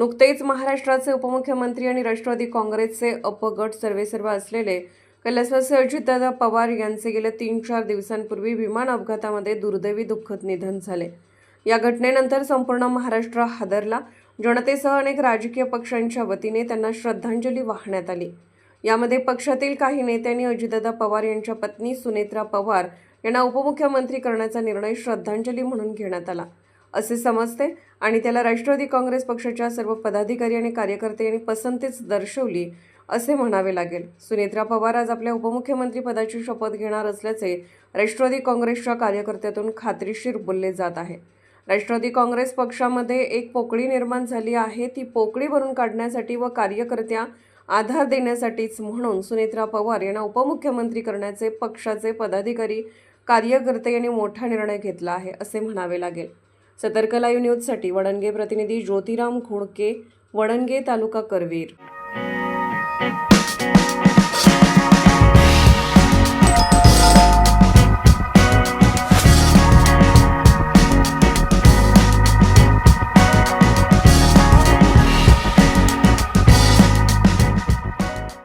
नुकतेच महाराष्ट्राचे उपमुख्यमंत्री आणि राष्ट्रवादी काँग्रेसचे अपगट सर्वेसर्व असलेले कैलासवासी अजितदादा पवार यांचे गेल्या तीन चार दिवसांपूर्वी विमान अपघातामध्ये दुर्दैवी दुःखद निधन झाले. या घटनेनंतर संपूर्ण महाराष्ट्र हादरला. जनतेसह अनेक राजकीय पक्षांच्या वतीने त्यांना श्रद्धांजली वाहण्यात आली. यामध्ये पक्षातील काही नेत्यांनी अजितदादा पवार यांच्या पत्नी सुनेत्रा पवार यांना उपमुख्यमंत्री करण्याचा निर्णय श्रद्धांजली म्हणून घेण्यात आला. असे समजते. आणि त्याला राष्ट्रवादी काँग्रेस पक्षाच्या सर्व पदाधिकारी आणि कार्यकर्ते यांनी पसंतीच दर्शवली असे म्हणावे लागेल. सुनेत्रा पवार आज आपल्या उपमुख्यमंत्री पदाची शपथ घेणार असल्याचे राष्ट्रवादी काँग्रेसच्या कार्यकर्त्यातून खात्रीशीर बोलले जात आहे. राष्ट्रवादी काँग्रेस पक्षामध्ये एक पोकळी निर्माण झाली आहे. ती पोकळी भरून काढण्यासाठी व कार्यकर्त्या आधार देण्यासाठीच म्हणून सुनेत्रा पवार यांना उपमुख्यमंत्री करण्याचे पक्षाचे पदाधिकारी कार्यकर्ते यांनी मोठा निर्णय घेतला आहे असे म्हणावे लागेल. सतर्क लाईव्ह न्यूजसाठी वडणगे प्रतिनिधी ज्योतिराम घोडके वडणगे तालुका करवीर.